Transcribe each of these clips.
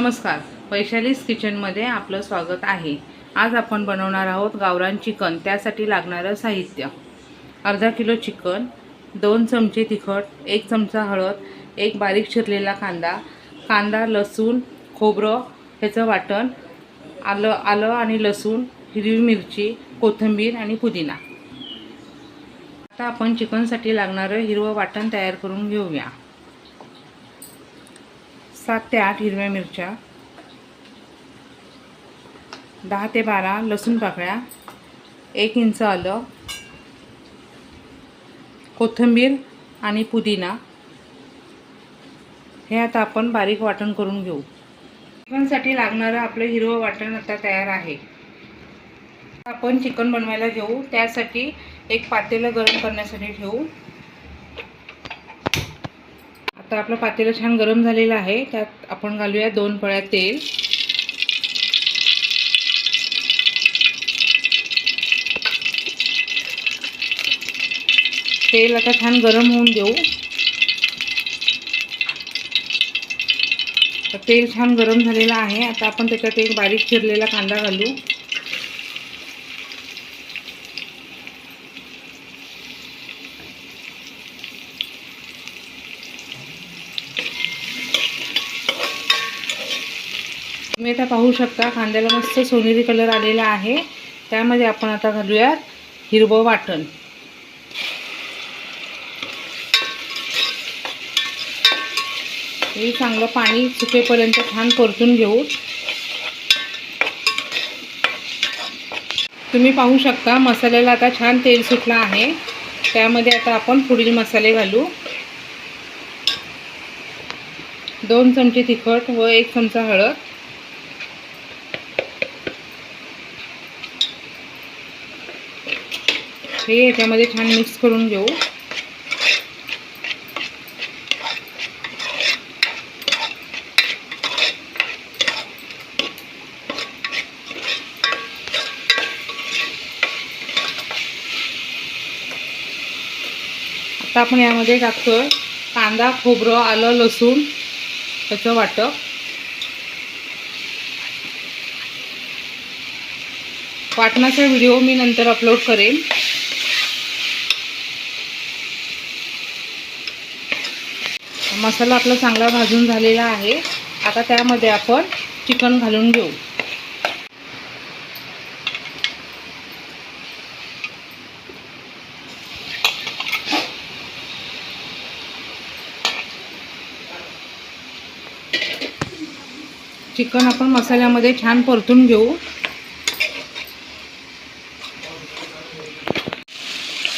नमस्कार. वैशालीस किचनमध्ये आपलं स्वागत आहे. आज आपण बनवणार आहोत गावरान चिकन त्यासाठी लागणारं साहित्य. अर्धा किलो चिकन दोन चमचे तिखट एक चमचा हळद एक बारीक चिरलेला कांदा कांदा लसूण खोबरं ह्याचं वाटण आलं आलं आणि लसूण हिरवी मिरची कोथिंबीर आणि पुदिना. आता आपण चिकनसाठी लागणारं हिरवं वाटण तयार करून घेऊया. सात ते आठ हिरव्या मिरच्या दहा ते बारा लसूण पाकळ्या एक इंच आलं कोथिंबीर आणि पुदिना. हे आता आपण बारीक वाटण करून घेऊ. चिकनसाठी लागणारं आपलं हिरवं वाटण आता तयार आहे. आपण चिकन बनवायला घेऊ त्यासाठी एक पातेलं गरम करण्यासाठी ठेवू. तर आपलं पातेलं छान गरम झालेलं आहे. त्यात आपण घालूया दोन पळ्या तेल. तेल आता छान गरम होऊन देऊ. तेल छान गरम झालेलं आहे. आता आपण त्याच्यात एक बारीक चिरलेला कांदा घालू. तुम्ही आता पाहू शकता कांद्याला मस्त सोनेरी कलर आलेला आहे. त्यामध्ये आपण आता घालूयात हिरवं वाटण. हे चांगलं पाणी सुकेपर्यंत छान परतून घेऊ. तुम्ही पाहू शकता मसाल्याला आता छान तेल सुटलं आहे. त्यामध्ये आता आपण पुढील मसाले घालू. दोन चमचे तिखट व एक चमचा हळद. हे याच्यामध्ये छान मिक्स करून घेऊ. आता आपण यामध्ये टाकतोय कांदा खोबरं आलं लसूण त्याचं वाटप. वाटणाचा व्हिडिओ मी नंतर अपलोड करेन. मसाला आपला चांगला भाजून झालेला आहे. आता त्यामध्ये आपण चिकन घालून घेऊ. चिकन आपण मसाल्यामध्ये छान परतून घेऊ.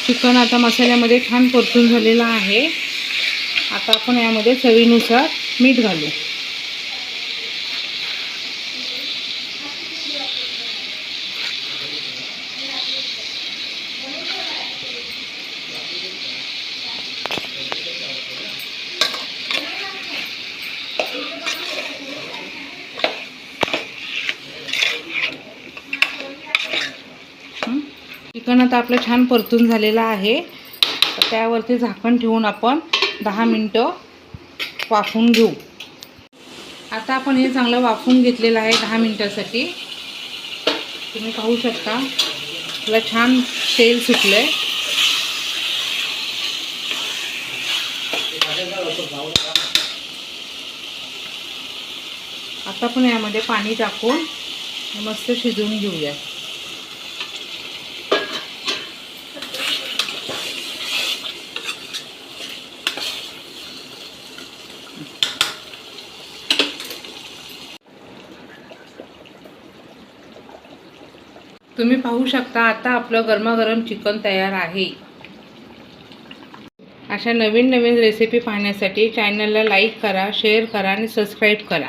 चिकन आता मसाल्यामध्ये छान परतून झालेलं आहे. आता आपण यामध्ये चवीनुसार मीठ घालू. चिकन आता आपलं छान परतून झालेलं आहे. तर त्यावरती झाकण ठेवून आपण दहा मिनटं वाफून घेऊ. आता आपण हे चांगलं वाफून घेतलेलं आहे दहा मिनटासाठी. तुम्ही पाहू शकता. तुला छान तेल सुटलं आहे आता आपण यामध्ये पाणी टाकून मस्त शिजवून घेऊया तुम्ही पाहू शकता आता आपलं गरमागरम चिकन तयार आहे. अशा नवीन नवीन रेसिपी पाहण्यासाठी चॅनलला लाईक करा शेअर करा आणि सबस्क्राईब करा.